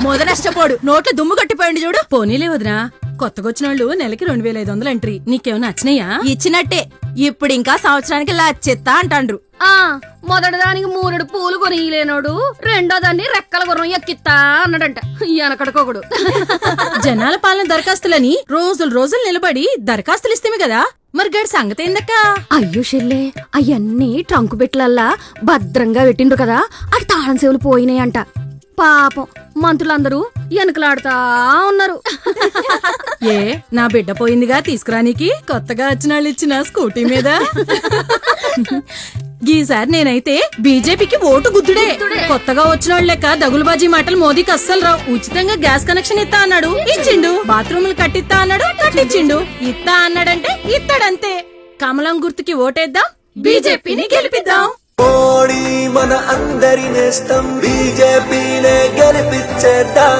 మొద నష్టపోడు. నోట్లో దుమ్ము కట్టిపోయింది చూడు. పోనీలే వదినా. కొత్తగా వచ్చిన వాళ్ళు నెలకి రెండు వేల ఐదు వందలు ఎంట్రీ. నీకేమైనా నచ్చినాయా? ఇచ్చినట్టే. ఇప్పుడు ఇంకా సంవత్సరానికి లచ్చెత్తా అంటాండ్రు. ఆ మొదటి దానికి మూరెడు పూలు కొనియలేనోడు రెండో దాన్ని రెక్కల గుర్రం ఎక్కిత్తా అన్నాడంట. వెనకడుకోకుడు. జనాల పాలన దరఖాస్తులని రోజులు రోజులు నిలబడి దరఖాస్తులు ఇస్తేమే కదా. మరి గడి సంగతి ఏందక్క? అయ్యో షెల్లే అయ్యన్నీ ట్రంకు పెట్లల్లా భద్రంగా పెట్టిండ్రు కదా. అటు తాళం చెవులు పోయినాయంట. పాపం. మంత్రులందరూ వెనకలాడుతా ఉన్నారు. ఏ నా బిడ్డ పోయిందిగా తీసుకురానికి కొత్తగా వచ్చిన వాళ్ళు ఇచ్చిన స్కూటీ మీద. ఈసారి నేనైతే బీజేపీకి ఓటు గుద్దుడే కొత్తగా వచ్చిన వాళ్ళ లెక్క దగులుబాజీ మాటలు మోదీకి అస్సలు రావు. ఉచితంగా గ్యాస్ కనెక్షన్ ఇస్తా అన్నాడు. ఇచ్చిండు. బాత్రూములు కట్టిస్తా అన్నాడు. కట్టించిండు ఇత్తా అన్నాడంటే ఇస్తాడంతే కమలం గుర్తుకి ఓటేద్దాం. బీజేపీని గెలిపిద్దాం. మోడీ మన అందరి నేస్తం. బీజేపీనే గెలిపించేద్దాం